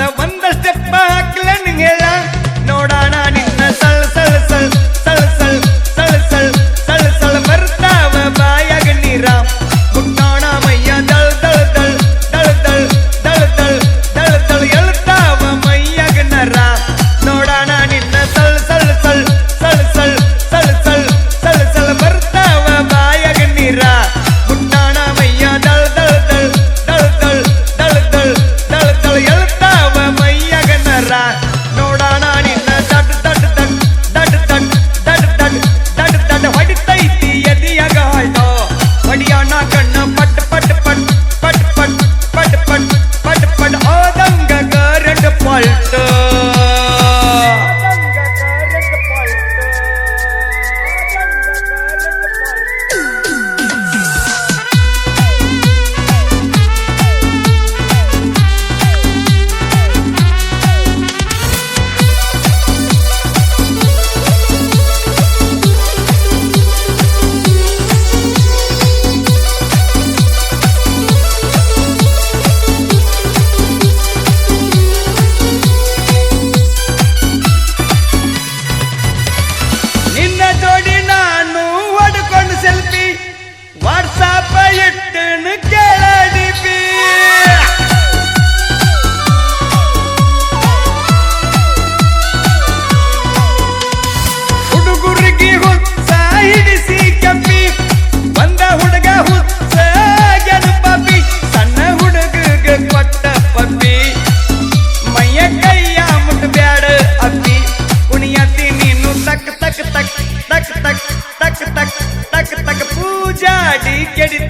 ಬಂದವನ್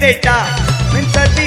தேய்ச்சா மின்சக்தி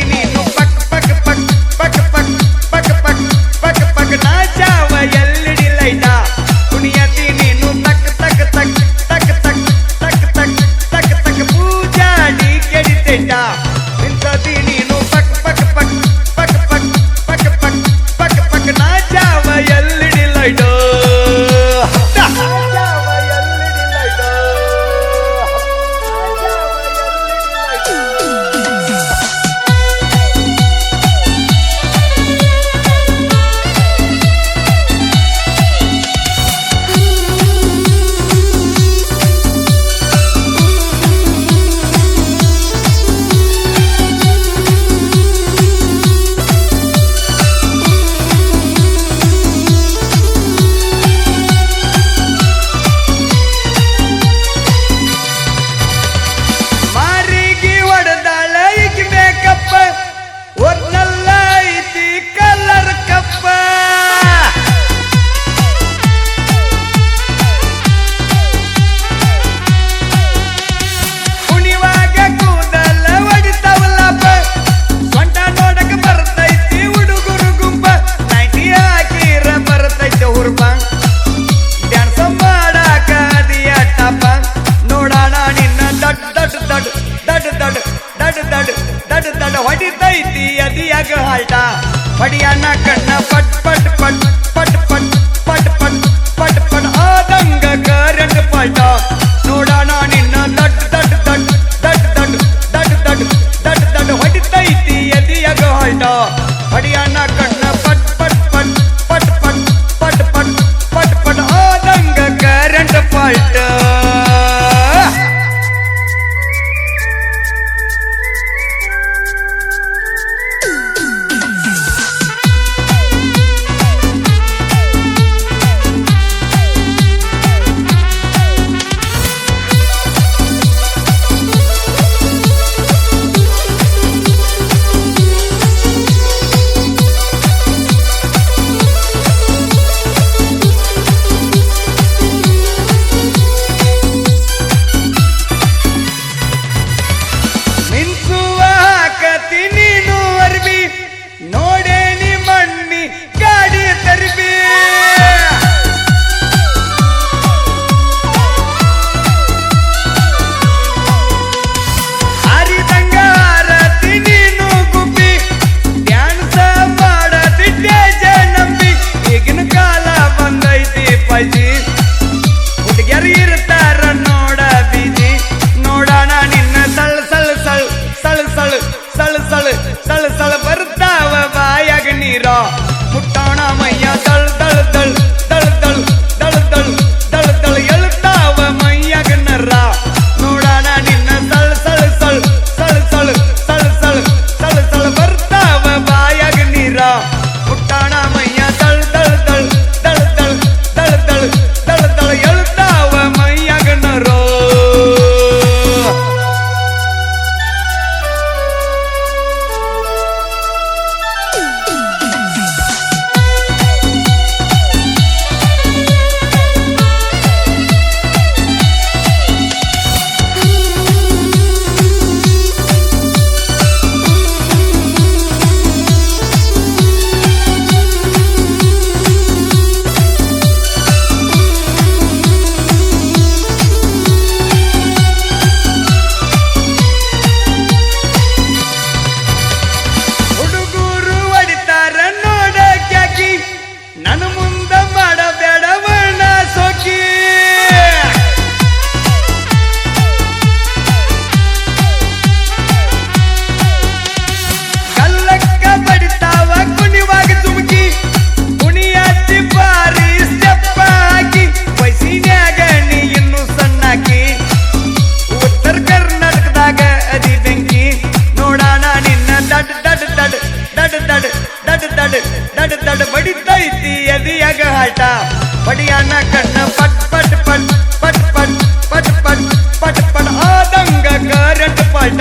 ಗದಿಯಾಗ ಹಾಟ ಬಡಿಯಾನ ಕಣ್ಣ ಪಟ್ ಪಟ್ ಪಟ್ ಪಟ್ ಪಟ್ ಪಟ್ ಪಟ್ ಪಟ್ ಪಟ್ ಆದಂಗ ಕರೆಂಟ್ ಪಾಟ